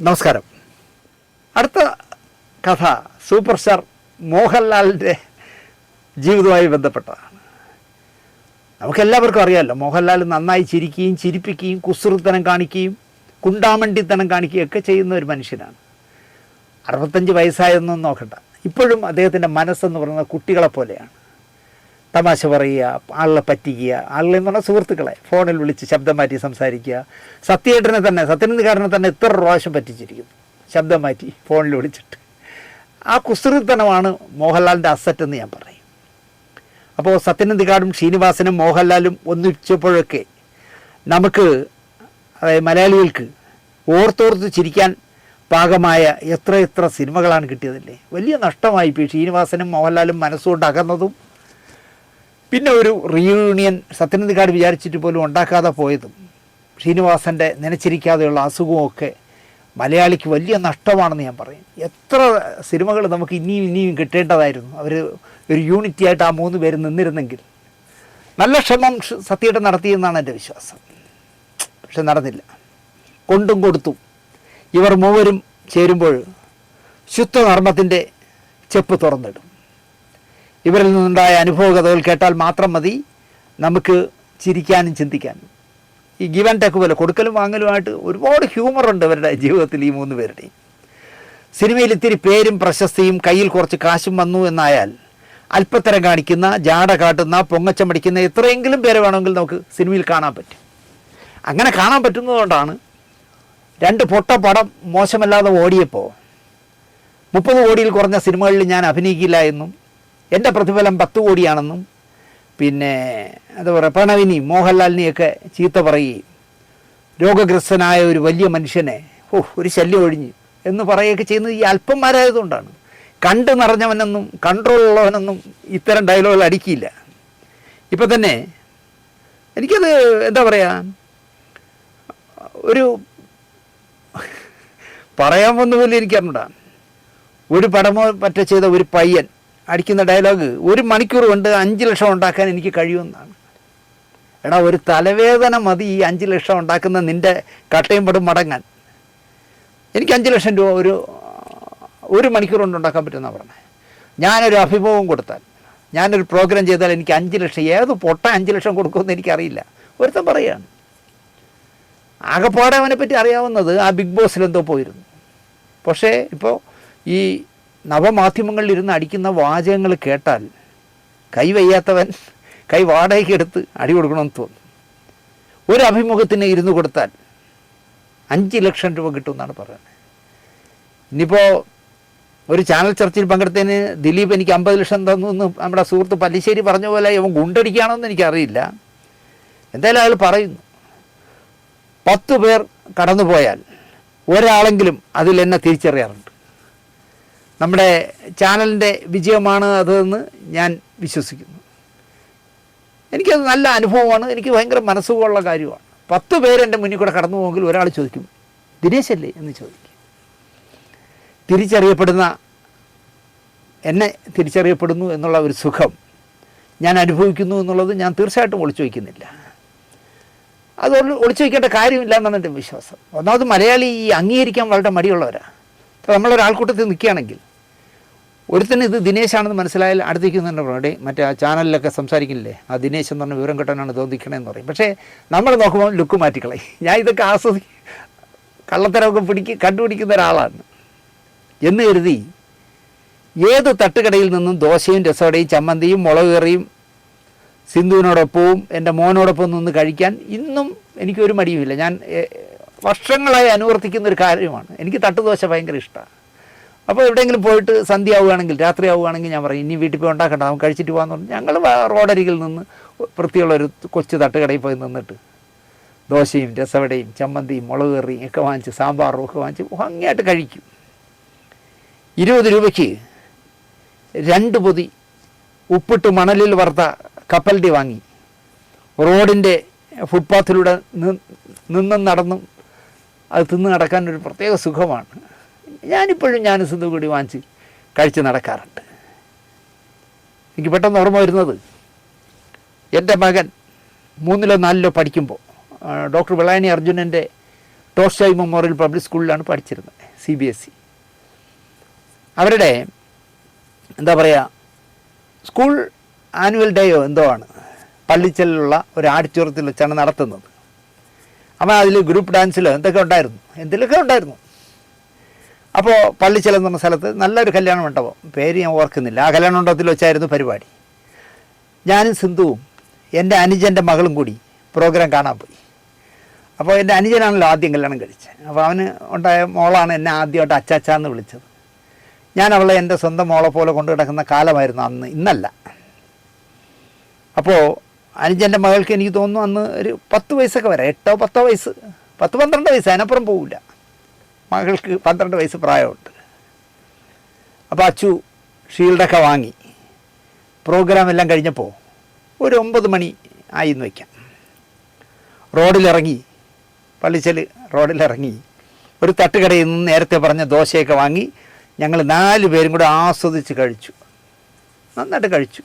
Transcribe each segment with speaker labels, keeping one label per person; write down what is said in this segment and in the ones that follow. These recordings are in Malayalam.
Speaker 1: നമസ്കാരം. അടുത്ത കഥ സൂപ്പർ സ്റ്റാർ മോഹൻലാലിന്റെ ജീവിതവുമായി ബന്ധപ്പെട്ടതാണ്. നമുക്കെല്ലാവർക്കും അറിയാമല്ലോ മോഹൻലാൽ നന്നായി ചിരിക്കുകയും ചിരിപ്പിക്കുകയും കുസൃത്തനം കാണിക്കുകയും കുണ്ടാമണ്ടിത്തനം കാണിക്കുകയും ഒക്കെ ചെയ്യുന്ന ഒരു മനുഷ്യനാണ്. അറുപത്തഞ്ച് വയസ്സായതൊന്നും നോക്കണ്ട. ഇപ്പോഴും അദ്ദേഹത്തിന്റെ മനസ്സെന്ന് പറയുന്നത് കുട്ടികളെ പോലെയാണ് തമാശ പറയുക ആളെ പറ്റിക്കുക ആളെന്ന് പറഞ്ഞാൽ സുഹൃത്തുക്കളെ ഫോണിൽ വിളിച്ച് ശബ്ദം മാറ്റി സംസാരിക്കുക. സത്യേട്ടനെ തന്നെ സത്യനന്ദിക്കാരനെ തന്നെ എത്ര പ്രാവശ്യം പറ്റിച്ചിരിക്കുന്നു ശബ്ദം മാറ്റി ഫോണിൽ വിളിച്ചിട്ട്. ആ കുസൃത്തനമാണ് മോഹൻലാലിന്റെ അസറ്റ് എന്ന് ഞാൻ പറയും. അപ്പോൾ സത്യനന്ദിക്കാടും ശ്രീനിവാസനും മോഹൻലാലും ഒന്നിച്ചപ്പോഴൊക്കെ നമുക്ക് അതായത് മലയാളികൾക്ക് ഓർത്തോർത്ത് ചിരിക്കാൻ പാകമായ എത്ര എത്ര സിനിമകളാണ് കിട്ടിയതല്ലേ? വലിയ നഷ്ടമായി ഇപ്പോൾ ശ്രീനിവാസനും മോഹൻലാലും മനസ്സുകൊണ്ട് അകന്നതും. പിന്നെ ഒരു റീയൂണിയൻ സത്യനന്ദിക്കാട് വിചാരിച്ചിട്ട് പോലും ഉണ്ടാക്കാതെ പോയതും. ശ്രീനിവാസന്റെ നനച്ചിരിക്കാതെയുള്ള അസുഖമൊക്കെ മലയാളിക്ക് വലിയ നഷ്ടമാണെന്ന് ഞാൻ പറയും. എത്ര സിനിമകൾ നമുക്ക് ഇനിയും ഇനിയും കിട്ടേണ്ടതായിരുന്നു. അവർ ഒരു യൂണിറ്റി ആയിട്ട് ആ മൂന്ന് പേര് നിന്നിരുന്നെങ്കിൽ. നല്ല ക്ഷമം സത്യയുടെ നടത്തിയെന്നാണ് എന്റെ വിശ്വാസം. പക്ഷെ നടന്നില്ല. കൊണ്ടും കൊടുത്തു ഇവർ മൂവരും ചേരുമ്പോൾ ശുദ്ധധർമ്മത്തിന്റെ ചെപ്പ് തുറന്നിടും. ഇവരിൽ നിന്നുണ്ടായ അനുഭവ കഥകൾ കേട്ടാൽ മാത്രം മതി. നമുക്ക് ചിരിക്കാനും ചിന്തിക്കാനും. ഈ ഗിവൻ ടെക്ക് പോലെ കൊടുക്കലും വാങ്ങലുമായിട്ട് ഒരുപാട് ഹ്യൂമറുണ്ട് അവരുടെ ജീവിതത്തിൽ ഈ മൂന്ന് പേരുടെയും സിനിമയിൽ ഇത്തിരി പേരും പ്രശസ്തിയും കയ്യിൽ കുറച്ച് കാശും വന്നു എന്നായാൽ അല്പത്തരം കാണിക്കുന്ന ജാട കാട്ടുന്ന പൊങ്ങച്ചം പഠിക്കുന്ന എത്രയെങ്കിലും പേര് വേണമെങ്കിൽ നമുക്ക് സിനിമയിൽ കാണാൻ പറ്റും. അങ്ങനെ കാണാൻ പറ്റുന്നതുകൊണ്ടാണ് രണ്ട് പൊട്ട പടം മോശമല്ലാതെ ഓടിയപ്പോൾ മുപ്പത് കോടിയിൽ കുറഞ്ഞ സിനിമകളിൽ ഞാൻ അഭിനയിക്കില്ല എന്നും എന്റെ പ്രതിഫലം പത്ത് കോടിയാണെന്നും പിന്നെ എന്താ പറയുക പ്രണവിനി മോഹൻലാലിനെയൊക്കെ ചീത്ത പറയുകയും രോഗഗ്രസ്തനായ ഒരു വലിയ മനുഷ്യനെ ഓ ഒരു ശല്യം ഒഴിഞ്ഞു എന്ന് പറയുകയൊക്കെ ചെയ്യുന്നത് ഈ അല്പന്മാരായതുകൊണ്ടാണ്. കണ്ടു നിറഞ്ഞവനൊന്നും കൺട്രോൾ ഉള്ളവനൊന്നും ഇത്തരം ഡയലോഗുകൾ അടിക്കില്ല. ഇപ്പം തന്നെ എനിക്കത് എന്താ പറയുക ഒരു പറയാൻ വന്നതുപോലെ പോലെ എനിക്കറിഞ്ഞൂടാ ഒരു പടമോ മറ്റോ ചെയ്ത ഒരു പയ്യൻ അടിക്കുന്ന ഡയലോഗ് ഒരു മണിക്കൂർ കൊണ്ട് അഞ്ച് ലക്ഷം ഉണ്ടാക്കാൻ എനിക്ക് കഴിയുമെന്നാണ്. എടാ ഒരു തലവേദന മതി ഈ അഞ്ച് ലക്ഷം ഉണ്ടാക്കുന്ന നിന്റെ കട്ടയും പടും മടങ്ങാൻ. എനിക്ക് അഞ്ച് ലക്ഷം രൂപ ഒരു ഒരു മണിക്കൂർ കൊണ്ട് ഉണ്ടാക്കാൻ പറ്റുമെന്നാണ് പറഞ്ഞത് ഞാനൊരു അഭിമുഖം കൊടുത്താൽ ഞാനൊരു പ്രോഗ്രാം ചെയ്താൽ എനിക്ക് അഞ്ച് ലക്ഷം ഏത് പൊട്ട അഞ്ച് ലക്ഷം കൊടുക്കുമെന്ന് എനിക്കറിയില്ല. ഒരുത്തൻ പറയുകയാണ് ആകെപ്പാടെ അവനെപ്പറ്റി പറ്റി അറിയാവുന്നത് ആ ബിഗ് ബോസിലെന്തോ പോയിരുന്നു. പക്ഷേ ഇപ്പോൾ ഈ നവമാധ്യമങ്ങളിൽ ഇരുന്ന് അടിക്കുന്ന വാചകങ്ങൾ കേട്ടാൽ കൈ വയ്യാത്തവൻ കൈ വാടകയ്ക്ക് എടുത്ത് അടി കൊടുക്കണമെന്ന് തോന്നും. ഒരു അഭിമുഖത്തിന് ഇരുന്ന് കൊടുത്താൽ അഞ്ച് ലക്ഷം രൂപ കിട്ടുമെന്നാണ് പറയുന്നത്. ഇനിയിപ്പോൾ ഒരു ചാനൽ ചർച്ചയിൽ പങ്കെടുത്തതിന് ദിലീപ് എനിക്ക് അമ്പത് ലക്ഷം തന്നു എന്ന് നമ്മുടെ സുഹൃത്ത് പല്ലിശ്ശേരി പറഞ്ഞ പോലെ ഇവൻ ഗുണ്ടടിക്കുകയാണെന്ന് എനിക്കറിയില്ല. എന്തായാലും അയാൾ പറയുന്നു പത്ത് പേർ കടന്നുപോയാൽ ഒരാളെങ്കിലും അതിൽ എന്നെ തിരിച്ചറിയാറുണ്ട്. നമ്മുടെ ചാനലിന്റെ വിജയമാണ് അതെന്ന് ഞാൻ വിശ്വസിക്കുന്നു. എനിക്കത് നല്ല അനുഭവമാണ്. എനിക്ക് ഭയങ്കര മനസ്സുകൊള്ള കാര്യമാണ്. പത്ത് പേരെന്റെ മുന്നിൽ കൂടെ കടന്നു പോകുമെങ്കിൽ ഒരാൾ ചോദിക്കും ദിനേശല്ലേ എന്ന് ചോദിക്കും. തിരിച്ചറിയപ്പെടുന്ന എന്നെ തിരിച്ചറിയപ്പെടുന്നു എന്നുള്ള ഒരു സുഖം ഞാൻ അനുഭവിക്കുന്നു എന്നുള്ളത് ഞാൻ തീർച്ചയായിട്ടും ഒളിച്ചു വയ്ക്കുന്നില്ല. അത് ഒളിച്ചു വയ്ക്കേണ്ട കാര്യമില്ല എന്നാണ് എന്റെ വിശ്വാസം. ഒന്നാമത് മലയാളി ഈ അംഗീകരിക്കാൻ വളരെ മടിയുള്ളവരാണ് നമ്മളൊരാൾക്കൂട്ടത്തിൽ നിൽക്കുകയാണെങ്കിൽ ഒരുത്തന് ഇത് ദിനേശാണെന്ന് മനസ്സിലായാൽ അടുത്തേക്ക് തന്നെ പറയട്ടെ മറ്റേ ആ ചാനലിലൊക്കെ സംസാരിക്കില്ലേ? ആ ദിനേശ് എന്ന് പറഞ്ഞ വിവരം കിട്ടാനാണ് തോന്നിക്കണേന്ന് പറയും. പക്ഷേ നമ്മൾ നോക്കുമ്പോൾ ലുക്ക് മാറ്റിക്കളെ ഞാൻ ഇതൊക്കെ ആസ്വദി കള്ളത്തരമൊക്കെ പിടിക്ക് കണ്ടുപിടിക്കുന്ന ഒരാളാണ്. എന്ന് കരുതി ഏത് തട്ടുകടയിൽ നിന്നും ദോശയും രസവടയും ചമ്മന്തിയും മുളക് കറിയും സിന്ധുവിനോടൊപ്പവും എന്റെ മോനോടൊപ്പം നിന്ന് കഴിക്കാൻ ഇന്നും എനിക്കൊരു മടിയുമില്ല. ഞാൻ വർഷങ്ങളായി അനുവർത്തിക്കുന്ന ഒരു കാര്യമാണ്. എനിക്ക് തട്ടുദോശ ഭയങ്കര ഇഷ്ടമാണ് അപ്പോൾ എവിടെയെങ്കിലും പോയിട്ട് സന്ധ്യ ആവുകയാണെങ്കിൽ രാത്രി ആവുകയാണെങ്കിൽ ഞാൻ പറയും ഇനി വീട്ടിൽ പോയി ഉണ്ടാക്കണ്ട നമുക്ക് കഴിച്ചിട്ട് പോകാമെന്ന് പറഞ്ഞു. ഞങ്ങൾ റോഡരികിൽ നിന്ന് വൃത്തിയുള്ളൊരു കൊച്ചു തട്ടുകടയിൽ പോയി നിന്നിട്ട് ദോശയും രസവടയും ചമ്മന്തിയും മുളക് കറിയും ഒക്കെ വാങ്ങിച്ച് സാമ്പാറും ഒക്കെ വാങ്ങിച്ച് ഭംഗിയായിട്ട് കഴിക്കും. ഇരുപത് രൂപയ്ക്ക് രണ്ട് പൊതി ഉപ്പിട്ട് മണലിൽ വറുത്ത കപ്പലടി വാങ്ങി. റോഡിന്റെ ഫുട്പാത്തിലൂടെ നിന്നും നടന്നും അത് തിന്ന് നടക്കാൻ ഒരു പ്രത്യേക സുഖമാണ്. ഞാനിപ്പോഴും ഞാൻ സിന്ധു കൂടി വാങ്ങിച്ച് കഴിച്ച് നടക്കാറുണ്ട്. എനിക്ക് പെട്ടെന്ന് ഓർമ്മ വരുന്നത് എന്റെ മകൻ മൂന്നിലോ നാലിലോ പഠിക്കുമ്പോൾ ഡോക്ടർ വിളയണി അർജുനന്റെ ടോസ്റ്റോയ് മെമ്മോറിയൽ പബ്ലിക് സ്കൂളിലാണ് പഠിച്ചിരുന്നത് സി ബി എസ് ഇ. അവരുടെ എന്താ പറയുക സ്കൂൾ ആനുവൽ ഡേയോ എന്തോ ആണ് പള്ളിച്ചലിലുള്ള ഒരു ആഡിറ്റോറിയത്തിൽ വെച്ചാണ് നടത്തുന്നത്. അപ്പോൾ അതിൽ ഗ്രൂപ്പ് ഡാൻസിലോ എന്തൊക്കെ ഉണ്ടായിരുന്നു എന്തിലൊക്കെ ഉണ്ടായിരുന്നു. അപ്പോൾ പള്ളി എന്ന് പറഞ്ഞ സ്ഥലത്ത് നല്ലൊരു കല്യാണ മണ്ഡപം. പേര് ഞാൻ ഓർക്കുന്നില്ല. ആ കല്യാണ മണ്ഡപത്തിൽ വെച്ചായിരുന്നു പരിപാടി. ഞാനും സിന്ധുവും എന്റെ അനുജന്റെ മകളും കൂടി പ്രോഗ്രാം കാണാൻ പോയി. അപ്പോൾ എന്റെ അനുജനാണല്ലോ ആദ്യം കല്യാണം കഴിച്ചത്. അപ്പോൾ അവന് ഉണ്ടായ മോളാണ് എന്നെ ആദ്യമായിട്ട് അച്ചാച്ച എന്ന് വിളിച്ചത്. ഞാൻ അവളെ എന്റെ സ്വന്തം മോളെ പോലെ കൊണ്ടു കിടക്കുന്ന കാലമായിരുന്നു അന്ന് ഇന്നല്ല. അപ്പോൾ അനുജന്റെ മകൾക്ക് എനിക്ക് തോന്നുന്നു അന്ന് ഒരു പത്ത് വയസ്സൊക്കെ വരാം എട്ടോ പത്തോ വയസ്സ് പത്ത് പന്ത്രണ്ട് വയസ്സ് അതിനപ്പുറം പോവില്ല. മകൾക്ക് പന്ത്രണ്ട് വയസ്സ് പ്രായമുണ്ട്. അപ്പോൾ അച്ചു ഷീൽഡൊക്കെ വാങ്ങി. പ്രോഗ്രാം എല്ലാം കഴിഞ്ഞപ്പോൾ ഒരു ഒമ്പത് മണി ആയി എന്ന് വയ്ക്കാം. റോഡിലിറങ്ങി പള്ളിച്ചൽ റോഡിലിറങ്ങി ഒരു തട്ടുകടയിൽ നിന്ന് നേരത്തെ പറഞ്ഞ ദോശയൊക്കെ വാങ്ങി ഞങ്ങൾ നാല് പേരും കൂടെ ആസ്വദിച്ച് കഴിച്ചു. നന്നായിട്ട് കഴിച്ചു.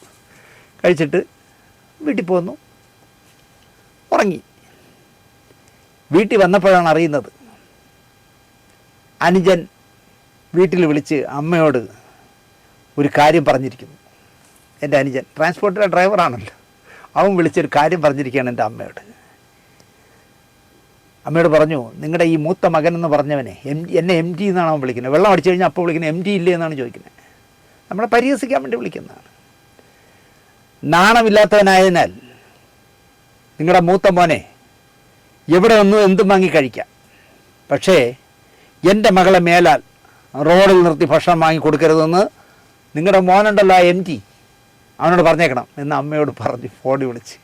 Speaker 1: കഴിച്ചിട്ട് വീട്ടിൽ പോന്നു. ഉറങ്ങി. വീട്ടിൽ വന്നപ്പോഴാണ് അറിയുന്നത് അനുജൻ വീട്ടിൽ വിളിച്ച് അമ്മയോട് ഒരു കാര്യം പറഞ്ഞിരിക്കുന്നു. എന്റെ അനുജൻ ട്രാൻസ്പോർട്ടിലെ ഡ്രൈവറാണല്ലോ. അവൻ വിളിച്ചൊരു കാര്യം പറഞ്ഞിരിക്കുകയാണ് എന്റെ അമ്മയോട്. അമ്മയോട് പറഞ്ഞു നിങ്ങളുടെ ഈ മൂത്ത മകൻ എന്ന് പറഞ്ഞവനെ എം എന്നെ എം ടി എന്നാണ് അവൻ വിളിക്കുന്നത്. വെള്ളം അടിച്ചു കഴിഞ്ഞാൽ അപ്പോൾ വിളിക്കുന്നത് എം ടി ഇല്ലേ എന്നാണ് ചോദിക്കുന്നത്. നമ്മളെ പരിഹസിക്കാൻ വേണ്ടി വിളിക്കുന്നതാണ്. നാണമില്ലാത്തവനായതിനാൽ നിങ്ങളുടെ മൂത്ത മോനെ എവിടെ ഒന്നും എന്തും വാങ്ങി കഴിക്കാം. പക്ഷേ എന്റെ മകളെ മേലാൽ റോഡിൽ നിർത്തി ഭക്ഷണം വാങ്ങി കൊടുക്കരുതെന്ന് നിങ്ങളുടെ മോനുണ്ടല്ലോ എം ടി. അവനോട് പറഞ്ഞേക്കണം എന്ന് അമ്മയോട് പറഞ്ഞു ഫോണിൽ വിളിച്ച്.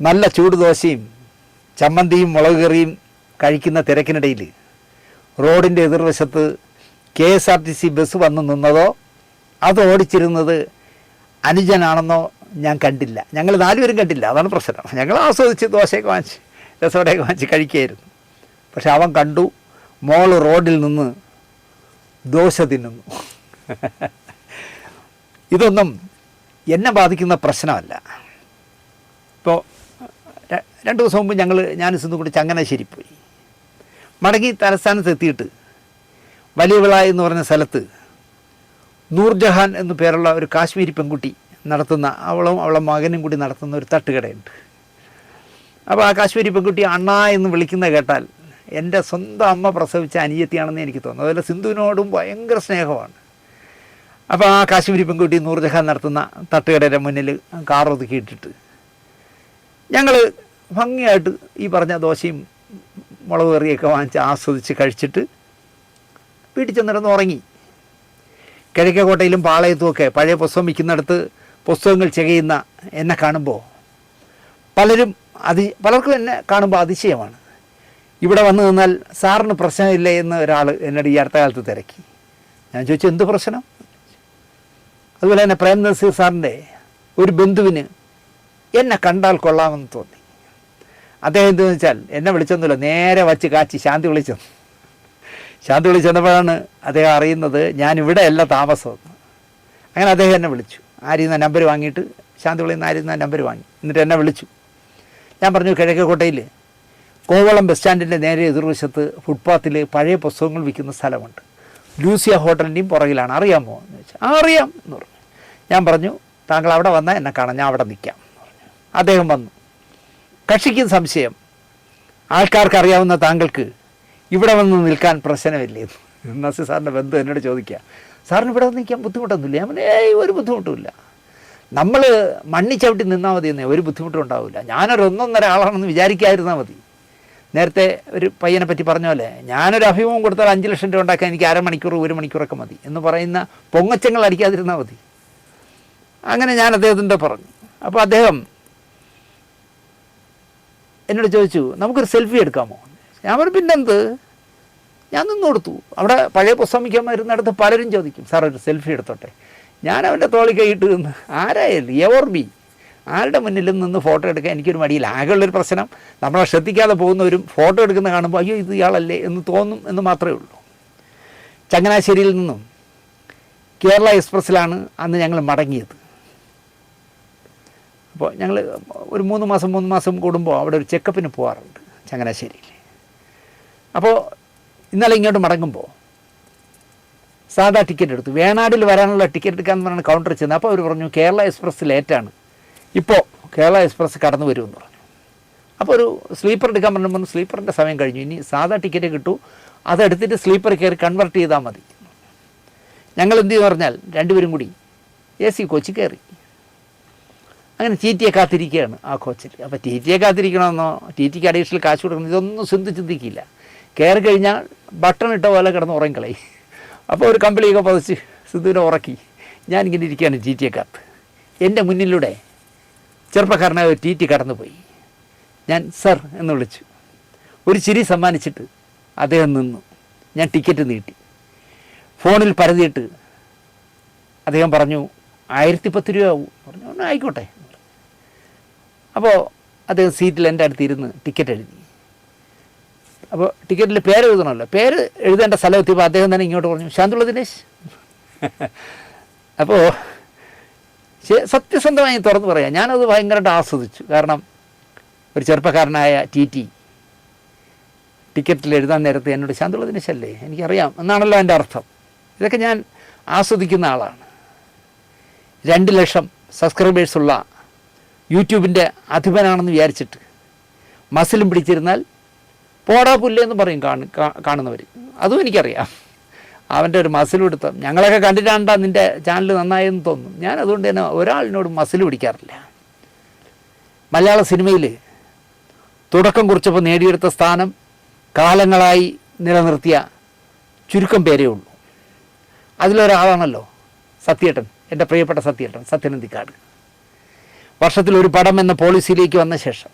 Speaker 1: നല്ല ചൂട് ദോശയും ചമ്മന്തിയും മുളക് കറിയും കഴിക്കുന്ന തിരക്കിനിടയിൽ റോഡിന്റെ എതിർവശത്ത് K S R T C bus വന്ന് നിന്നതോ അത് ഓടിച്ചിരുന്നത് അനുജനാണെന്നോ ഞാൻ കണ്ടില്ല. ഞങ്ങൾ നാലുപേരും കണ്ടില്ല. അതാണ് പ്രശ്നം. ഞങ്ങൾ ആസ്വദിച്ച് ദോശയൊക്കെ വാങ്ങിച്ച് രസോടെയൊക്കെ വാങ്ങിച്ച് കഴിക്കുകയായിരുന്നു. പക്ഷെ അവൻ കണ്ടു. മോൾ റോഡിൽ നിന്ന് ദോശ തിന്നുന്നു. ഇതൊന്നും എന്നെ ബാധിക്കുന്ന പ്രശ്നമല്ല. ഇപ്പോൾ രണ്ട് ദിവസം മുമ്പ് ഞങ്ങൾ ഞാൻ സിന്ധു കൂടി ചങ്ങനാശ്ശേരി പോയി. മടങ്ങി തലസ്ഥാനത്ത് എത്തിയിട്ട് വലിയ വിള എന്ന് പറഞ്ഞ സ്ഥലത്ത് നൂർജഹാൻ എന്നു പേരുള്ള ഒരു കാശ്മീരി പെൺകുട്ടി നടത്തുന്ന അവളും അവളെ മകനും കൂടി നടത്തുന്ന ഒരു തട്ടുകടയുണ്ട്. അപ്പോൾ ആ കാശ്മീരി പെൺകുട്ടി അണ്ണ എന്ന് വിളിക്കുന്ന കേട്ടാൽ എന്റെ സ്വന്തം അമ്മ പ്രസവിച്ച അനിയത്തിയാണെന്ന് എനിക്ക് തോന്നുന്നു. അതുപോലെ സിന്ധുവിനോടും ഭയങ്കര സ്നേഹമാണ്. അപ്പോൾ ആ കാശ്മീരി പെൺകുട്ടി നൂർജഹാൻ നടത്തുന്ന തട്ടുകടയുടെ മുന്നിൽ കാർ ഒതുക്കിയിട്ടിട്ട് ഞങ്ങൾ ഭംഗിയായിട്ട് ഈ പറഞ്ഞ ദോശയും മുളക് കറിയൊക്കെ വാങ്ങിച്ച് ആസ്വദിച്ച് കഴിച്ചിട്ട് വീട്ടിൽ ചെന്നിടന്ന് ഉറങ്ങി. കിഴക്കേക്കോട്ടയിലും പാളയത്തും ഒക്കെ പഴയ പുസ്തകം വിൽക്കുന്നിടത്ത് പുസ്തകങ്ങൾ ചെയ്യുന്ന എന്നെ കാണുമ്പോൾ പലരും അതി പലർക്കും എന്നെ കാണുമ്പോൾ അതിശയമാണ്. ഇവിടെ വന്നു നിന്നാൽ സാറിന് പ്രശ്നമില്ലേ എന്ന് ഒരാൾ എന്നോട് ഈ അടുത്ത കാലത്ത് തിരക്കി. ഞാൻ ചോദിച്ചു എന്ത് പ്രശ്നം? അതുപോലെ തന്നെ പ്രേം സാറിന്റെ ഒരു ബന്ധുവിന് എന്നെ കണ്ടാൽ കൊള്ളാമെന്ന് തോന്നി. അദ്ദേഹം എന്തെന്ന് വെച്ചാൽ എന്നെ വിളിച്ചൊന്നുമില്ല നേരെ വച്ച് കാച്ചി ശാന്തി വിളിച്ചു ശാന്തി വിളിച്ചെന്നപ്പോഴാണ് അദ്ദേഹം അറിയുന്നത് ഞാൻ ഇവിടെ അല്ല താമസമെന്ന്. അങ്ങനെ അദ്ദേഹം എന്നെ വിളിച്ചു. ആരിൽ നിന്ന് നമ്പർ വാങ്ങിയിട്ട് ശാന്തി വിളിയിൽ ആരിൽ നിന്ന് നമ്പർ വാങ്ങി. എന്നിട്ട് എന്നെ വിളിച്ചു. ഞാൻ പറഞ്ഞു കിഴക്കേക്കോട്ടയിൽ കോവളം ബസ് സ്റ്റാൻഡിന്റെ നേരെ എതിർവശത്ത് ഫുട്പാത്തിൽ പഴയ പുസ്തകങ്ങൾ വിൽക്കുന്ന സ്ഥലമുണ്ട്. ലൂസിയ ഹോട്ടലിന്റെയും പുറകിലാണ്. അറിയാമോ എന്ന് ചോദിച്ചാൽ ആ അറിയാം എന്ന് പറഞ്ഞു. ഞാൻ പറഞ്ഞു താങ്കൾ അവിടെ വന്നാൽ എന്നെ കാണാം. ഞാൻ അവിടെ നിൽക്കാം. പറഞ്ഞു. അദ്ദേഹം വന്നു. കക്ഷിക്കും സംശയം. ആൾക്കാർക്ക് അറിയാവുന്ന താങ്കൾക്ക് ഇവിടെ വന്ന് നിൽക്കാൻ പ്രശ്നമില്ലേ? നസീർ സാറിന്റെ ബന്ധു എന്നോട് ചോദിക്കുക. സാറിന് ഇവിടെ വന്ന് നിൽക്കാൻ ബുദ്ധിമുട്ടൊന്നുമില്ല? ഞാൻ ഏയ് ഒരു ബുദ്ധിമുട്ടുമില്ല. നമ്മൾ മണ്ണിച്ചവിട്ടി നിന്നാൽ മതി എന്നേ ഒരു ബുദ്ധിമുട്ടും ഉണ്ടാവില്ല. ഞാനൊരു ഒന്നൊന്നര ആളാണെന്ന് വിചാരിക്കാതിരുന്നാൽ മതി. നേരത്തെ ഒരു പയ്യനെ പറ്റി പറഞ്ഞ പോലെ ഞാനൊരു അഭിമുഖം കൊടുത്താൽ അഞ്ച് ലക്ഷം രൂപ ഉണ്ടാക്കാൻ എനിക്ക് അരമണിക്കൂർ ഒരു മണിക്കൂറൊക്കെ മതി എന്ന് പറയുന്ന പൊങ്ങച്ചങ്ങൾ അടിക്കാതിരുന്നാൽ മതി. അങ്ങനെ ഞാൻ അദ്ദേഹത്തിന്റെ പറഞ്ഞു. അപ്പോൾ അദ്ദേഹം എന്നോട് ചോദിച്ചു നമുക്കൊരു സെൽഫി എടുക്കാമോ? ഞാൻ പറഞ്ഞു പിന്നെന്ത്? ഞാൻ നിന്ന് കൊടുത്തു. അവിടെ പഴയ പുസ്തകം പലരും ചോദിക്കും സാർ ഒരു സെൽഫി എടുത്തോട്ടെ? ഞാൻ അവന്റെ തോളി കൈയിട്ട് നിന്ന് ആരായാലും എവർ ബി ആരുടെ മുന്നിലും നിന്ന് ഫോട്ടോ എടുക്കാൻ എനിക്കൊരു മടിയില്ല. ആകെയുള്ളൊരു പ്രശ്നം നമ്മളെ ശ്രദ്ധിക്കാതെ പോകുന്നവരും ഫോട്ടോ എടുക്കുന്ന കാണുമ്പോൾ അയ്യോ ഇത് ഇയാളല്ലേ? എന്ന് തോന്നും എന്ന് മാത്രമേ ഉള്ളൂ. ചങ്ങനാശ്ശേരിയിൽ നിന്നും കേരള എക്സ്പ്രസ്സിലാണ് അന്ന് ഞങ്ങൾ മടങ്ങിയത്. അപ്പോൾ ഞങ്ങൾ ഒരു മൂന്ന് മാസം മൂന്ന് മാസം കൂടുമ്പോൾ അവിടെ ഒരു ചെക്കപ്പിന് പോകാറുണ്ട് ചങ്ങനാശ്ശേരിയിൽ. അപ്പോൾ ഇന്നലെ ഇങ്ങോട്ട് മടങ്ങുമ്പോൾ സാധാ ടിക്കറ്റ് എടുത്തു. വേണാടിൽ വരാനുള്ള ടിക്കറ്റ് എടുക്കാമെന്ന് പറഞ്ഞാണ് കൗണ്ടർ ചെന്നത് അപ്പോൾ അവർ പറഞ്ഞു കേരള എക്സ്പ്രസ് ലേറ്റാണ്. ഇപ്പോൾ കേരള എക്സ്പ്രസ് കടന്നു വരുമെന്ന് പറഞ്ഞു. അപ്പോൾ ഒരു സ്ലീപ്പർ എടുക്കാൻ പറഞ്ഞപ്പോൾ സ്ലീപ്പറിന്റെ സമയം കഴിഞ്ഞു. ഇനി സാധാ ടിക്കറ്റ് കിട്ടൂ. അതെടുത്തിട്ട് സ്ലീപ്പർ കയറി കൺവെർട്ട് ചെയ്താൽ മതി. ഞങ്ങൾ എന്ത് ചെയ്യുന്നു പറഞ്ഞാൽ രണ്ടുപേരും കൂടി എ സി കോച്ച് കയറി. അങ്ങനെ ടി ടിയെ കാത്തിരിക്കുകയാണ് ആ കോച്ചിൽ. അപ്പോൾ ടി ടിയെ കാത്തിരിക്കണമെന്നോ ടി ടിക്ക് അഡീഷണൽ കാശ് കൊടുക്കണം ഇതൊന്നും ചിന്തി ചിന്തിക്കില്ല. കയറി കഴിഞ്ഞാൽ ബട്ടൺ ഇട്ട പോലെ കിടന്ന് ഉറങ്ങിക്കളയി. അപ്പോൾ ഒരു കമ്പിളിയൊക്കെ പതിച്ച് സിദ്ധുവിനെ ഉറക്കി. ഞാനിങ്ങനെ ഇരിക്കുകയാണ് ടി ടിയെ കാത്ത്. എന്റെ മുന്നിലൂടെ ചെറുപ്പക്കാരനായ ഒരു ടി ടി കടന്നുപോയി. ഞാൻ സർ എന്ന് വിളിച്ചു. ഒരു ചിരി സമ്മാനിച്ചിട്ട് അദ്ദേഹം നിന്നു. ഞാൻ ടിക്കറ്റ് നീട്ടി. ഫോണിൽ പരതിയിട്ട് അദ്ദേഹം പറഞ്ഞു ആയിരത്തി പത്ത് രൂപ ആവും പറഞ്ഞു "എന്നാ ആയിക്കോട്ടെ. അപ്പോൾ അദ്ദേഹം സീറ്റിൽ എന്റെ അടുത്ത് ഇരുന്ന് ടിക്കറ്റ് എഴുതി. അപ്പോൾ ടിക്കറ്റിൽ പേര് എഴുതണമല്ലോ. പേര് എഴുതേണ്ട സ്ഥലം എത്തിയപ്പോൾ അദ്ദേഹം തന്നെ ഇങ്ങോട്ട് പറഞ്ഞു ശാന്തുള്ള ദിനേശ്. അപ്പോൾ സത്യസന്ധമായി തുറന്നു പറയാം. ഞാനത് ഭയങ്കരമായിട്ട് ആസ്വദിച്ചു. കാരണം ഒരു ചെറുപ്പക്കാരനായ ടി ടി ടിക്കറ്റിൽ എഴുതാൻ നേരത്തെ എന്നോട് ശാന്തുള്ള ദിനേശല്ലേ എനിക്കറിയാം. എന്നാണല്ലോ എന്റെ അർത്ഥം. ഇതൊക്കെ ഞാൻ ആസ്വദിക്കുന്ന ആളാണ്. രണ്ട് ലക്ഷം സബ്സ്ക്രൈബേഴ്സുള്ള യൂട്യൂബിന്റെ അധിപനാണെന്ന് വിചാരിച്ചിട്ട് മസിലും പിടിച്ചിരുന്നാൽ പോടാ പുല്ലെന്ന് പറയും കാണു കാണുന്നവർ അതും എനിക്കറിയാം. അവന്റെ ഒരു മസിൽ പിടുത്തം. ഞങ്ങളൊക്കെ കണ്ടിട്ടാണ്ടാ നിന്റെ ചാനൽ നന്നായെന്ന് തോന്നും ഞാൻ അതുകൊണ്ട് തന്നെ ഒരാളിനോട് മസിൽ പിടിക്കാറില്ല. മലയാള സിനിമയിൽ തുടക്കം കുറിച്ചപ്പോൾ നേടിയെടുത്ത സ്ഥാനം കാലങ്ങളായി നിലനിർത്തിയ ചുരുക്കം പേരേ ഉള്ളൂ. അതിലൊരാളാണല്ലോ സത്യേട്ടൻ എന്റെ പ്രിയപ്പെട്ട സത്യേട്ടൻ സത്യനന്ദിക്കാട്. വർഷത്തിൽ ഒരു പടം എന്ന പോളിസിയിലേക്ക് വന്ന ശേഷം.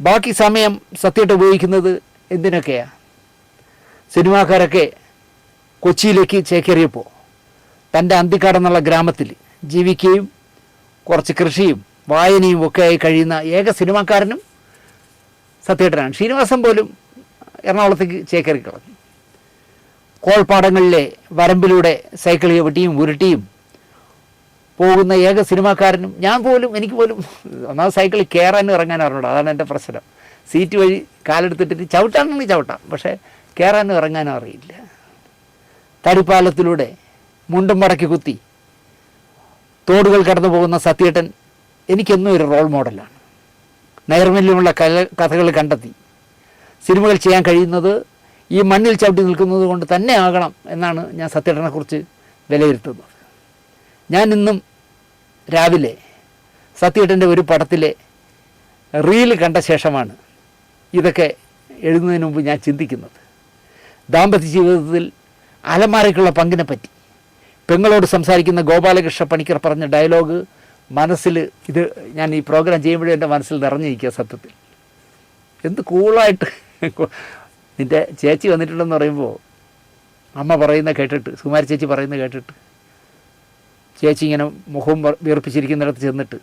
Speaker 1: ബാക്കി സമയം സത്യേട്ടൻ ഉപയോഗിക്കുന്നത് എന്തിനൊക്കെയാണ് സിനിമാക്കാരൊക്കെ കൊച്ചിയിലേക്ക് ചേക്കേറിയപ്പോൾ തന്റെ അന്തിക്കാടെന്നുള്ള ഗ്രാമത്തിൽ ജീവിക്കുകയും കുറച്ച് കൃഷിയും വായനയും ഒക്കെ ആയി കഴിയുന്ന ഏക സിനിമാക്കാരനും സത്യേട്ടനാണ്. ശ്രീനിവാസൻ പോലും എറണാകുളത്തേക്ക് ചേക്കേറി കളഞ്ഞു. കോൾപ്പാടങ്ങളിലെ വരമ്പിലൂടെ സൈക്കിൾ ചവിട്ടിയും ഉരുട്ടിയും പോകുന്ന ഏക സിനിമാക്കാരനും ഞാൻ പോലും എനിക്ക് പോലും ഒന്നാമത് സൈക്കിളിൽ കയറാനും ഇറങ്ങാനും അറിഞ്ഞൂടാ. അതാണ് എന്റെ പ്രശ്നം. സീറ്റ് വഴി കാലെടുത്തിട്ട് ചവിട്ടാണെങ്കിൽ ചവിട്ടാം പക്ഷേ കയറാനും ഇറങ്ങാനും അറിയില്ല. തടിപ്പാലത്തിലൂടെ മുണ്ടും മടക്കി കുത്തി തോടുകൾ കടന്നു പോകുന്ന സത്യേട്ടൻ എനിക്കെന്നും ഒരു റോൾ മോഡലാണ് നൈർമല്യമുള്ള കല കഥകൾ കണ്ടെത്തി. സിനിമകൾ ചെയ്യാൻ കഴിയുന്നത് ഈ മണ്ണിൽ ചവിട്ടി നിൽക്കുന്നത് കൊണ്ട് തന്നെ ആകണം എന്നാണ് ഞാൻ സത്യേട്ടനെക്കുറിച്ച് വിലയിരുത്തുന്നത്. ഞാൻ ഇന്നും രാവിലെ സത്യേട്ടന്റെ ഒരു പടത്തിലെ റീൽ കണ്ട ശേഷമാണ് ഇതൊക്കെ എഴുതുന്നതിന് മുമ്പ് ഞാൻ ചിന്തിക്കുന്നത്. ദാമ്പത്യ ജീവിതത്തിൽ അലമാരയ്ക്കുള്ള പങ്കിനെ പറ്റി. പെങ്ങളോട് സംസാരിക്കുന്ന ഗോപാലകൃഷ്ണ പണിക്കർ പറഞ്ഞ ഡയലോഗ് മനസ്സിൽ ഇത് ഞാൻ ഈ പ്രോഗ്രാം ചെയ്യുമ്പോഴും എന്റെ മനസ്സിൽ നിറഞ്ഞിരിക്കുക സത്യത്തിൽ. എന്ത് കൂളായിട്ട് നിന്റെ ചേച്ചി വന്നിട്ടുണ്ടെന്ന് പറയുമ്പോൾ അമ്മ പറയുന്ന കേട്ടിട്ട് സുമാരി ചേച്ചി പറയുന്ന കേട്ടിട്ട് ചേച്ചി ഇങ്ങനെ മുഖം വീർപ്പിച്ചിരിക്കുന്നിടത്ത് ചെന്നിട്ട്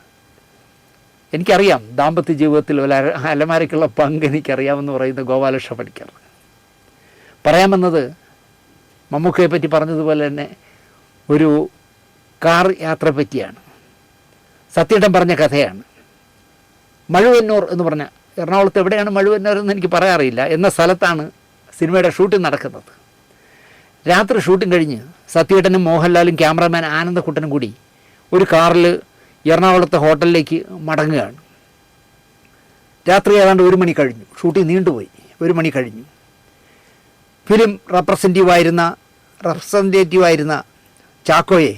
Speaker 1: എനിക്കറിയാം ദാമ്പത്യ ജീവിതത്തിൽ ഒരു അലമാരയ്ക്കുള്ള പങ്ക് എനിക്കറിയാമെന്ന് പറയുന്ന ഗോപാലകൃഷ്ണ പണിക്കർ. പറയാമെന്നത് മമ്മൂക്കയെ പറ്റി പറഞ്ഞതുപോലെ തന്നെ ഒരു കാർ യാത്ര പറ്റിയാണ്. സത്യേട്ടൻ പറഞ്ഞ കഥയാണ്. മഴുവന്നൂർ എന്ന് പറഞ്ഞ എറണാകുളത്ത് എവിടെയാണ് മഴുവന്നൂർ എന്ന് എനിക്ക് പറയാറില്ല എന്ന സ്ഥലത്താണ് സിനിമയുടെ ഷൂട്ടിംഗ് നടക്കുന്നത്. രാത്രി ഷൂട്ടിംഗ് കഴിഞ്ഞ് സത്യേട്ടനും മോഹൻലാലും ക്യാമറാമാൻ ആനന്ദക്കുട്ടനും കൂടി ഒരു കാറിൽ എറണാകുളത്തെ ഹോട്ടലിലേക്ക് മടങ്ങുകയാണ്. രാത്രി ഏതാണ്ട് ഒരു മണി കഴിഞ്ഞു. ഷൂട്ടിംഗ് നീണ്ടുപോയി. ഒരു മണി കഴിഞ്ഞു. ഫിലിം റെപ്രസെന്റീവായിരുന്ന റെപ്രസെന്റേറ്റീവായിരുന്ന ചാക്കോയെ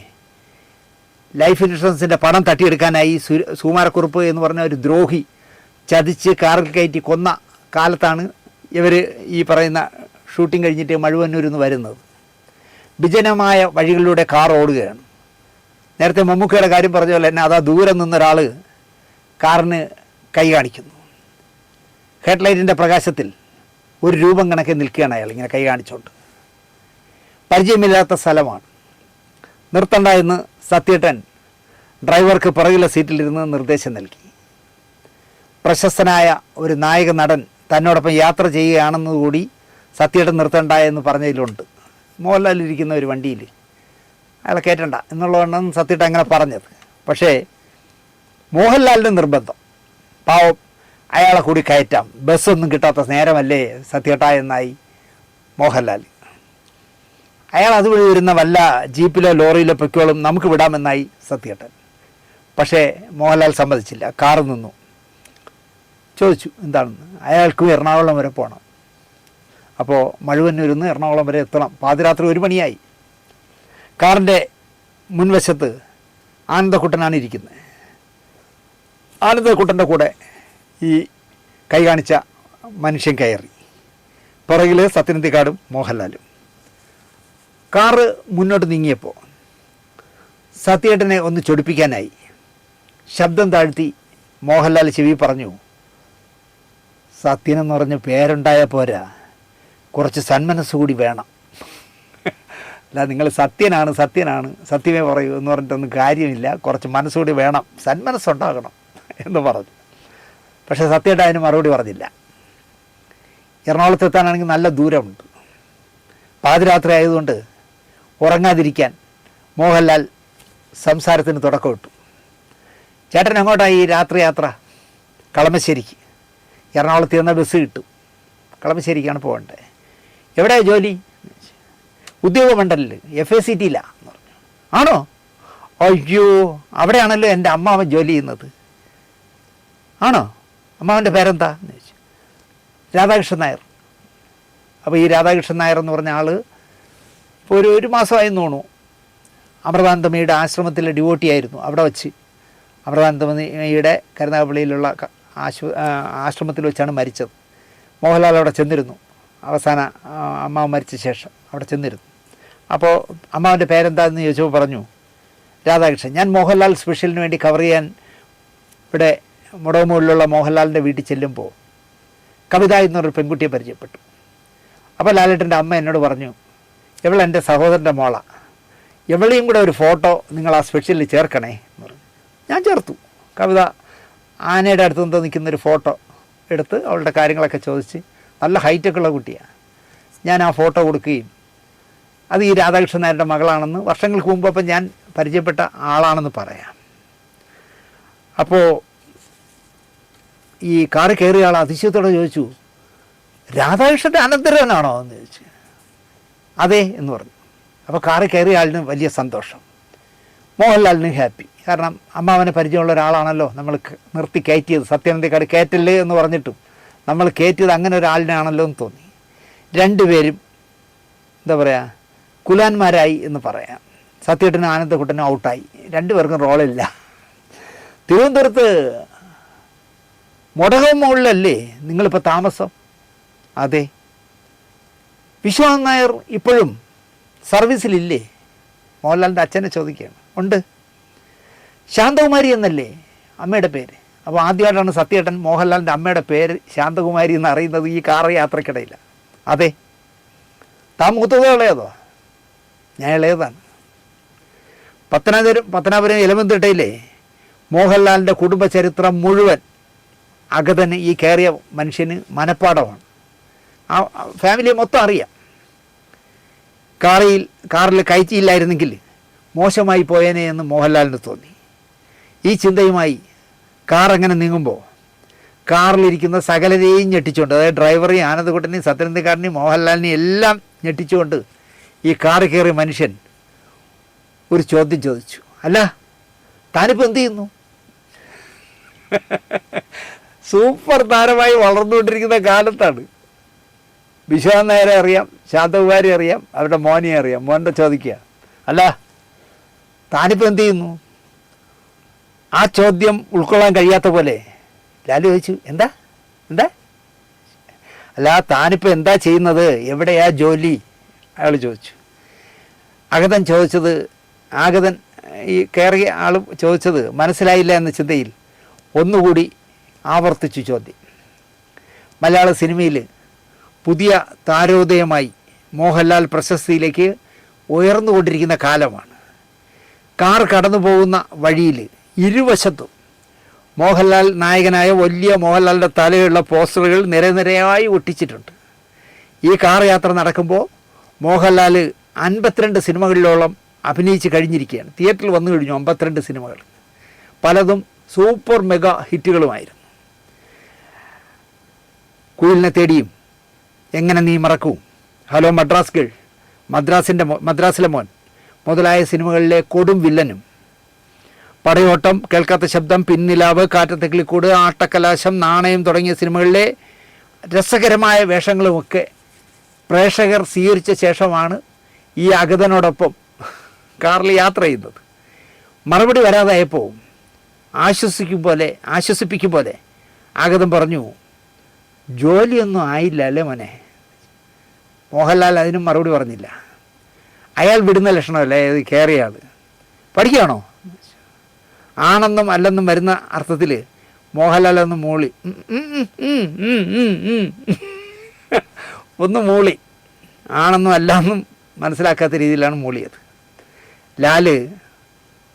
Speaker 1: ലൈഫ് ഇൻഷുറൻസിന്റെ പണം തട്ടിയെടുക്കാനായി സുമാരക്കുറുപ്പ് എന്ന് പറഞ്ഞ ഒരു ദ്രോഹി ചതിച്ച് കാറിൽ കയറ്റി കൊന്ന കാലത്താണ് ഇവർ ഈ പറയുന്ന ഷൂട്ടിംഗ് കഴിഞ്ഞിട്ട് മഴുവന്നൂരിൽ നിന്ന് വരുന്നത്. വിജനമായ വഴികളിലൂടെ കാർ ഓടുകയാണ്. നേരത്തെ മമ്മൂക്കയുടെ കാര്യം പറഞ്ഞ പോലെ തന്നെ അതാ ദൂരെ നിന്നൊരാൾ കാറിന് കൈ കാണിക്കുന്നു. ഹെഡ്ലൈറ്റിന്റെ പ്രകാശത്തിൽ ഒരു രൂപം കണക്കെ നിൽക്കുകയാണ് അയാൾ ഇങ്ങനെ കൈ കാണിച്ചുകൊണ്ട് പരിചയമില്ലാത്ത സ്ഥലമാണ്. നിർത്തണ്ട എന്ന് സത്യേട്ടൻ ഡ്രൈവർക്ക് പുറകിലെ സീറ്റിലിരുന്ന് നിർദ്ദേശം നൽകി. പ്രശസ്തനായ ഒരു നായക നടൻ തന്നോടൊപ്പം യാത്ര ചെയ്യുകയാണെന്നുകൂടി സത്യേട്ടൻ നിർത്തണ്ട എന്ന് പറഞ്ഞതിലുണ്ട്. മോഹൻലാൽ ഇരിക്കുന്ന ഒരു വണ്ടിയിൽ. അയാളെ കയറ്റണ്ട എന്നുള്ളതാണ് സത്യേട്ടൻ അങ്ങനെ പറഞ്ഞത്. പക്ഷേ മോഹൻലാലിന്റെ നിർബന്ധം. പാവം അയാളെ കൂടി കയറ്റാം. ബസ്സൊന്നും കിട്ടാത്ത നേരമല്ലേ സത്യേട്ട എന്നായി മോഹൻലാൽ. അയാൾ അതുവഴി വരുന്ന വല്ല ജീപ്പിലോ ലോറിയിലോ പൊയ്ക്കോളും നമുക്ക് വിടാമെന്നായി സത്യേട്ടൻ. പക്ഷേ മോഹൻലാൽ സമ്മതിച്ചില്ല. കാറ് നിന്നു. ചോദിച്ചു എന്താണെന്ന്? അയാൾക്കും എറണാകുളം വരെ പോകണം അപ്പോൾ മഴുവന്നൂരിൽ നിന്ന് എറണാകുളം വരെ എത്തണം. പാതിരാത്രി ഒരു മണിയായി. കാറിന്റെ മുൻവശത്ത് ആനന്ദക്കുട്ടനാണ് ഇരിക്കുന്നത്. ആനന്ദക്കുട്ടന്റെ കൂടെ ഈ കൈ കാണിച്ച മനുഷ്യൻ കയറി. പുറകിൽ സത്യനന്ദിക്കാടും മോഹൻലാലും. കാറ് മുന്നോട്ട് നീങ്ങിയപ്പോൾ സത്യേട്ടനെ ഒന്ന് ചൊടിപ്പിക്കാനായി ശബ്ദം താഴ്ത്തി മോഹൻലാൽ ചെവി പറഞ്ഞു സത്യനെന്ന് പറഞ്ഞ് പേരുണ്ടായ പോരാ. കുറച്ച് സന്മനസ് കൂടി വേണം. അല്ല നിങ്ങൾ സത്യനാണ് സത്യനാണ് സത്യമേ പറയൂ എന്ന് പറഞ്ഞിട്ടൊന്നും കാര്യമില്ല. കുറച്ച് മനസ്സുകൂടി വേണം സന്മനസ്സുണ്ടാകണം എന്ന് പറഞ്ഞു. പക്ഷേ സത്യമായിട്ട് അതിന് മറുപടി പറഞ്ഞില്ല. എറണാകുളത്ത് എത്താനാണെങ്കിൽ നല്ല ദൂരമുണ്ട്. പാതിരാത്രി ആയതുകൊണ്ട് ഉറങ്ങാതിരിക്കാൻ മോഹൻലാൽ സംസാരത്തിന് തുടക്കമിട്ടു ചേട്ടൻ അങ്ങോട്ടായി ഈ രാത്രിയാത്ര? കളമശ്ശേരിക്ക്. എറണാകുളത്ത് നിന്ന് ബസ് കിട്ടും. കളമശ്ശേരിക്കാണ് പോകേണ്ടത് എവിടെയാണ് ജോലി? ഉദ്യോഗമണ്ഡലിൽ എഫ് എ സി ടിയിലാണ് പറഞ്ഞു ആണോ? അയ്യോ അവിടെയാണല്ലോ എന്റെ അമ്മാവൻ ജോലി ചെയ്യുന്നത്. ആണോ? അമ്മാവന്റെ പേരെന്താ? എന്ന് ചോദിച്ചു രാധാകൃഷ്ണൻ നായർ. അപ്പോൾ ഈ രാധാകൃഷ്ണൻ നായർ എന്ന് പറഞ്ഞ ആൾ ഇപ്പോൾ ഒരു ഒരു മാസമായി തോന്നുന്നു. അമൃതാനന്ദമയുടെ ആശ്രമത്തിലെ ഡ്യൂട്ടി ആയിരുന്നു അവിടെ വച്ച്. അമൃതാനന്ദമയുടെ കരുനാഗപ്പള്ളിയിലുള്ള ആശു ആശ്രമത്തിൽ വെച്ചാണ് മരിച്ചത്. മോഹൻലാൽ അവിടെ ചെന്നിരുന്നു. അവസാന അമ്മ അമ്മാവ് മരിച്ച ശേഷം അവിടെ ചെന്നിരുന്നു. അപ്പോൾ അമ്മാവന്റെ പേരെന്താണെന്ന് ചോദിച്ചപ്പോൾ പറഞ്ഞു രാധാകൃഷ്ണൻ ഞാൻ മോഹൻലാൽ സ്പെഷ്യലിന് വേണ്ടി കവർ ചെയ്യാൻ ഇവിടെ മുടവുമുള്ളിലുള്ള മോഹൻലാലിന്റെ വീട്ടിൽ ചെല്ലുമ്പോൾ കവിത എന്നൊരു പെൺകുട്ടിയെ പരിചയപ്പെട്ടു. അപ്പോൾ ലാലേട്ടന്റെ അമ്മ എന്നോട് പറഞ്ഞു ഇവൾ എന്റെ സഹോദരന്റെ മോള? ഇവളെയും കൂടെ ഒരു ഫോട്ടോ നിങ്ങൾ ആ സ്പെഷ്യലിൽ ചേർക്കണേ എന്ന് പറഞ്ഞു. ഞാൻ ചേർത്തു. കവിത ആനയുടെ അടുത്ത് നിന്ന് നിൽക്കുന്നൊരു ഫോട്ടോ എടുത്ത് അവളുടെ കാര്യങ്ങളൊക്കെ ചോദിച്ച് നല്ല ഹൈറ്റൊക്കെ ഉള്ള കുട്ടിയാണ് ഞാൻ ആ ഫോട്ടോ കൊടുക്കുകയും അത് ഈ രാധാകൃഷ്ണൻ നായരുടെ മകളാണെന്ന് വർഷങ്ങൾക്ക് മുമ്പ് അപ്പം ഞാൻ പരിചയപ്പെട്ട ആളാണെന്ന് പറയാം. അപ്പോൾ ഈ കാറ് കയറിയ ആൾ അതിശയത്തോടെ ചോദിച്ചു രാധാകൃഷ്ണന്റെ അനന്തരവനാണോ? എന്ന് ചോദിച്ചു. അതെ എന്ന് പറഞ്ഞു. അപ്പോൾ കാറ് കയറിയ ആളിന് വലിയ സന്തോഷം. മോഹൻലാലിന് ഹാപ്പി. കാരണം അമ്മാവനെ പരിചയമുള്ള ഒരാളാണല്ലോ നമ്മൾ നിർത്തി കയറ്റിയത്. സത്യാനന്ദക്കാട് കയറ്റല്ലേ എന്ന് പറഞ്ഞിട്ടും നമ്മൾ കയറ്റിയത് അങ്ങനെ ഒരാളിനാണല്ലോ എന്ന് തോന്നി. രണ്ടുപേരും എന്താ പറയുക കുലാന്മാരായി എന്ന് പറയാം. സത്യേട്ടനും ആനന്ദക്കുട്ടനും ഔട്ടായി. രണ്ടുപേർക്കും റോളില്ല. തിരുവനന്തപുരത്ത് മുടകം മുകളിലല്ലേ നിങ്ങളിപ്പോൾ താമസം? അതെ. വിശ്വനാഥ് നായർ ഇപ്പോഴും സർവീസിലില്ലേ? മോഹൻലാലിന്റെ അച്ഛനെ ചോദിക്കുകയാണ്. ഉണ്ട്. ശാന്തകുമാരി എന്നല്ലേ? അമ്മയുടെ പേര്. അപ്പോൾ ആദ്യമായിട്ടാണ് സത്യേട്ടൻ മോഹൻലാലിന്റെ അമ്മയുടെ പേര് ശാന്തകുമാരി എന്ന് അറിയുന്നത് ഈ കാർ യാത്രക്കിടയില്ല അതെ. താൻ മൂത്തതോ ഇളയതോ ഞാൻ ഇളയതാണ്. പത്തനാപുരം പത്തനാപുരം ഇലമന്തിട്ടയിലെ മോഹൻലാലിന്റെ കുടുംബചരിത്രം മുഴുവൻ അകതന് ഈ കയറിയ മനുഷ്യന് മനപ്പാടമാണ് ആ ഫാമിലിയെ മൊത്തം അറിയാം. കാറിൽ കാറിൽ കയറ്റിയില്ലായിരുന്നെങ്കിൽ മോശമായി പോയേനെ എന്ന് മോഹൻലാലിന് തോന്നി. ഈ ചിന്തയുമായി കാർ അങ്ങനെ നീങ്ങുമ്പോൾ കാറിലിരിക്കുന്ന സകലരെയും ഞെട്ടിച്ചുകൊണ്ട് അതായത് ഡ്രൈവറെയും ആനന്ദകുട്ടനെയും സത്യനന്ദക്കാരനെയും മോഹൻലാലിനെയും എല്ലാം ഞെട്ടിച്ചുകൊണ്ട് ഈ കാറ് കയറിയ മനുഷ്യൻ ഒരു ചോദ്യം ചോദിച്ചു. അല്ല താനിപ്പോൾ എന്ത് ചെയ്യുന്നു? സൂപ്പർ താരമായി വളർന്നുകൊണ്ടിരിക്കുന്ന കാലത്താണ് വിശ്വനാഥ് നേരെ അറിയാം ശാന്തകുമാരി അറിയാം അവരുടെ മോനെ അറിയാം. മോന്റെ ചോദിക്കുക അല്ല താനിപ്പോൾ എന്ത് ചെയ്യുന്നു? ആ ചോദ്യം ഉൾക്കൊള്ളാൻ കഴിയാത്ത പോലെ ലാലു ചോദിച്ചു എന്താ? എന്താ? അല്ല താനിപ്പോൾ എന്താ ചെയ്യുന്നത്? എവിടെയാ ജോലി? അയാൾ ചോദിച്ചു. അഗതൻ ചോദിച്ചത് ആഗതൻ ഈ കയറിയ ആൾ ചോദിച്ചത് മനസ്സിലായില്ല എന്ന ചിന്തയിൽ ഒന്നുകൂടി ആവർത്തിച്ചു ചോദ്യം. മലയാള സിനിമയിൽ പുതിയ താരോദയമായി മോഹൻലാൽ പ്രശസ്തിയിലേക്ക് ഉയർന്നുകൊണ്ടിരിക്കുന്ന കാലമാണ്. കാർ കടന്നു പോകുന്ന വഴിയിൽ ഇരുവശത്തും മോഹൻലാൽ നായകനായ വലിയ മോഹൻലാലിന്റെ തലയുള്ള പോസ്റ്ററുകൾ നിരനിരയായി ഒട്ടിച്ചിട്ടുണ്ട്. ഈ കാർ യാത്ര നടക്കുമ്പോൾ മോഹൻലാൽ അൻപത്തിരണ്ട് സിനിമകളിലോളം അഭിനയിച്ച് കഴിഞ്ഞിരിക്കുകയാണ്. തിയേറ്ററിൽ വന്നു കഴിഞ്ഞു അമ്പത്തിരണ്ട് സിനിമകൾ. പലതും സൂപ്പർ മെഗാ ഹിറ്റുകളുമായിരുന്നു. കുയിലിനെ തേടിയും എങ്ങനെ നീ മറക്കൂ? ഹലോ മദ്രാസ് ഗേൾ മദ്രാസിന്റെ മദ്രാസിലെ മോൻ. മുതലായ സിനിമകളിലെ കൊടും വില്ലനും. പടയോട്ടം കേൾക്കാത്ത ശബ്ദം പിന്നിലാവ് കാറ്റത്തെ കിളിക്കൂട് ആട്ടക്കലാശം നാണയം തുടങ്ങിയ സിനിമകളിലെ രസകരമായ വേഷങ്ങളുമൊക്കെ പ്രേക്ഷകർ സ്വീകരിച്ച ശേഷമാണ് ഈ അഗതനോടൊപ്പം കാറിൽ യാത്ര ചെയ്യുന്നത്. മറുപടി വരാതായപ്പോൾ ആശ്വസിക്കും പോലെ ആശ്വസിപ്പിക്കും പോലെ ആഗതം പറഞ്ഞു ജോലിയൊന്നും ആയില്ല അല്ലേ മോനെ? മോഹൻലാൽ അതിനും മറുപടി പറഞ്ഞില്ല. അയാൾ വിടുന്ന ലക്ഷണമല്ലേ? ഇത് കയറിയ പഠിക്കുകയാണോ? ആണെന്നും അല്ലെന്നും വരുന്ന അർത്ഥത്തിൽ മോഹൻലാൽ ഒന്ന് മൂളി. ഒന്ന് മൂളി. ആണെന്നും അല്ലെന്നും മനസ്സിലാക്കാത്ത രീതിയിലാണ് മൂളിയത്. ലാൽ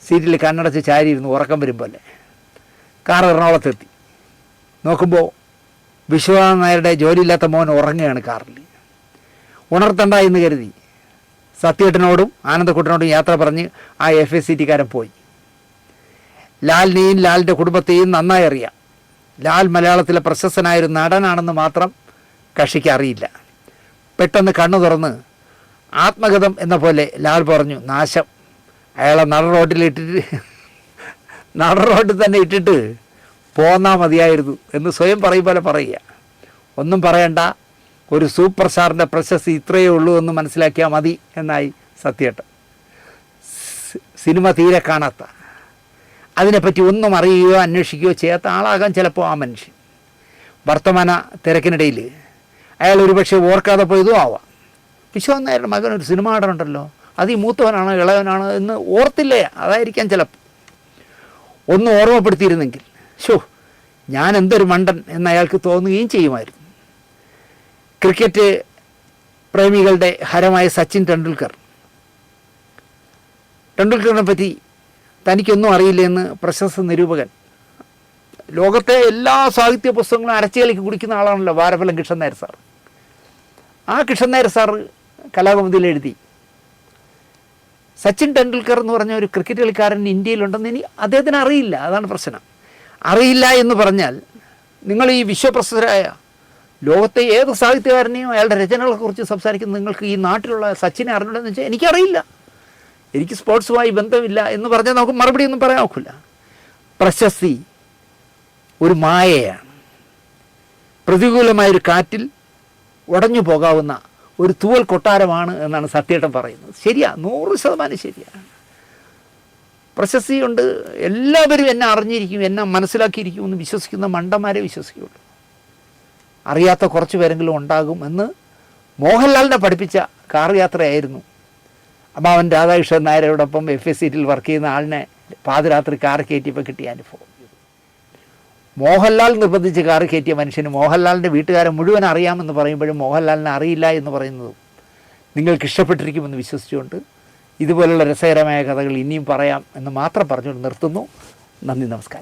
Speaker 1: സീറ്റിൽ കണ്ണടച്ച് ചാരിയിരുന്നു ഉറക്കം വരുമ്പോൾ അല്ലേ കാർ എറണാകുളത്തെത്തി. നോക്കുമ്പോൾ വിശ്വനാഥൻ നായരുടെ ജോലിയില്ലാത്ത മോൻ ഉറങ്ങുകയാണ് കാറിൽ. ഉണർത്തണ്ട എന്ന് കരുതി. സത്യേട്ടനോടും ആനന്ദക്കുട്ടനോടും യാത്ര പറഞ്ഞ് ആ എഫ് എസ് സി ടിക്കാരൻ പോയി. ലാലിനെയും ലാലിന്റെ കുടുംബത്തെയും നന്നായി അറിയാം. ലാൽ മലയാളത്തിലെ പ്രശസ്തനായൊരു നടനാണെന്ന് മാത്രം കക്ഷിക്ക് അറിയില്ല. പെട്ടെന്ന് കണ്ണു തുറന്ന് ആത്മഗതം എന്ന പോലെ ലാൽ പറഞ്ഞു നാശം. അയാളെ നട റോഡിലിട്ടിട്ട് നട റോഡിൽ തന്നെ ഇട്ടിട്ട് പോന്നാൽ മതിയായിരുന്നു എന്ന് സ്വയം പറയും പോലെ പറയുക. ഒന്നും പറയണ്ട. ഒരു സൂപ്പർ സ്റ്റാറിന്റെ പ്രശസ്തി ഇത്രയേ ഉള്ളൂ എന്ന് മനസ്സിലാക്കിയാൽ മതി എന്നായി സത്യേട്ടൻ സിനിമ തീരെ കാണാത്ത. അതിനെപ്പറ്റി ഒന്നും അറിയുകയോ അന്വേഷിക്കുകയോ ചെയ്യാത്ത ആളാകാൻ ചിലപ്പോൾ ആ മനുഷ്യൻ. വർത്തമാന തിരക്കിനിടയിൽ അയാൾ ഒരുപക്ഷെ ഓർക്കാതെ പോയതും ആവാം. വിശ്വനാഥ് നായരുടെ മകൻ ഒരു സിനിമ ഉണ്ടല്ലോ അത് ഈ മൂത്തവനാണോ ഇളവനാണോ എന്ന് ഓർത്തില്ലേ? അതായിരിക്കാം ചിലപ്പോൾ ഒന്ന് ഓർമ്മപ്പെടുത്തിയിരുന്നെങ്കിൽ ഷോ ഞാൻ എന്തൊരു മണ്ടൻ എന്ന് അയാൾക്ക് തോന്നുകയും ചെയ്യുമായിരുന്നു. ക്രിക്കറ്റ് പ്രേമികളുടെ ഹരമായ സച്ചിൻ ടെണ്ടുൽക്കർ. ടെണ്ടുൽക്കറിനെ പറ്റി തനിക്കൊന്നും അറിയില്ല എന്ന് പ്രശസ്ത നിരൂപകൻ. ലോകത്തെ എല്ലാ സാഹിത്യ പുസ്തകങ്ങളും അരച്ചുകളിക്ക് കുടിക്കുന്ന ആളാണല്ലോ വാരഫലം കൃഷ്ണൻ നായർ സാർ. ആ കൃഷ്ണൻ നായർ സാർ കലാകൗമുദിയിൽ എഴുതി. സച്ചിൻ ടെണ്ടുൽക്കർ എന്ന് പറഞ്ഞ ഒരു ക്രിക്കറ്റ് കളിക്കാരൻ ഇന്ത്യയിലുണ്ടെന്ന് ഇനി അദ്ദേഹത്തിന് അറിയില്ല. അതാണ് പ്രശ്നം. അറിയില്ല എന്ന് പറഞ്ഞാൽ നിങ്ങൾ ഈ വിശ്വപ്രസിദ്ധരായ ലോകത്തെ ഏത് സാഹിത്യകാരനെയും അയാളുടെ രചനകളെക്കുറിച്ച് സംസാരിക്കുന്ന നിങ്ങൾക്ക് ഈ നാട്ടിലുള്ള സച്ചിനെ അറിഞ്ഞില്ലെന്ന് വെച്ചാൽ എനിക്കറിയില്ല. എനിക്ക് സ്പോർട്സുമായി ബന്ധമില്ല എന്ന് പറഞ്ഞാൽ നമുക്ക് മറുപടി ഒന്നും പറയാൻ ഒക്കില്ല. പ്രശസ്തി ഒരു മായയാണ്. പ്രതികൂലമായൊരു കാറ്റിൽ ഉടഞ്ഞു പോകാവുന്ന ഒരു തൂവൽ കൊട്ടാരമാണ് എന്നാണ് സത്യേട്ടൻ പറയുന്നത്. ശരിയാ നൂറ് ശതമാനം ശരിയാണ്. പ്രശസ്തി കൊണ്ട് എല്ലാവരും എന്നെ അറിഞ്ഞിരിക്കും എന്നെ മനസ്സിലാക്കിയിരിക്കും എന്ന് വിശ്വസിക്കുന്ന മണ്ടന്മാരെ വിശ്വസിക്കുകയുള്ളൂ അറിയാത്ത കുറച്ച് പേരെങ്കിലും ഉണ്ടാകും എന്ന് മോഹൻലാലിനെ പഠിപ്പിച്ച കാർ യാത്രയായിരുന്നു. അപ്പോൾ അവൻ രാധാകൃഷ്ണൻ നായരോടൊപ്പം എഫ് എസ് സീറ്റിൽ വർക്ക് ചെയ്യുന്ന ആളിനെ പാതിരാത്രി കാർ കയറ്റിയപ്പോൾ കിട്ടിയ അനുഭവം. മോഹൻലാൽ നിർബന്ധിച്ച് കാർ കയറ്റിയ മനുഷ്യന് മോഹൻലാലിന്റെ വീട്ടുകാരെ മുഴുവൻ അറിയാമെന്ന് പറയുമ്പോഴും മോഹൻലാലിനെ അറിയില്ല എന്ന് പറയുന്നതും നിങ്ങൾക്ക് ഇഷ്ടപ്പെട്ടിരിക്കുമെന്ന് വിശ്വസിച്ചുകൊണ്ട് ഇതുപോലുള്ള രസകരമായ കഥകൾ ഇനിയും പറയാം എന്ന് മാത്രം പറഞ്ഞുകൊണ്ട് നിർത്തുന്നു. നന്ദി നമസ്കാരം.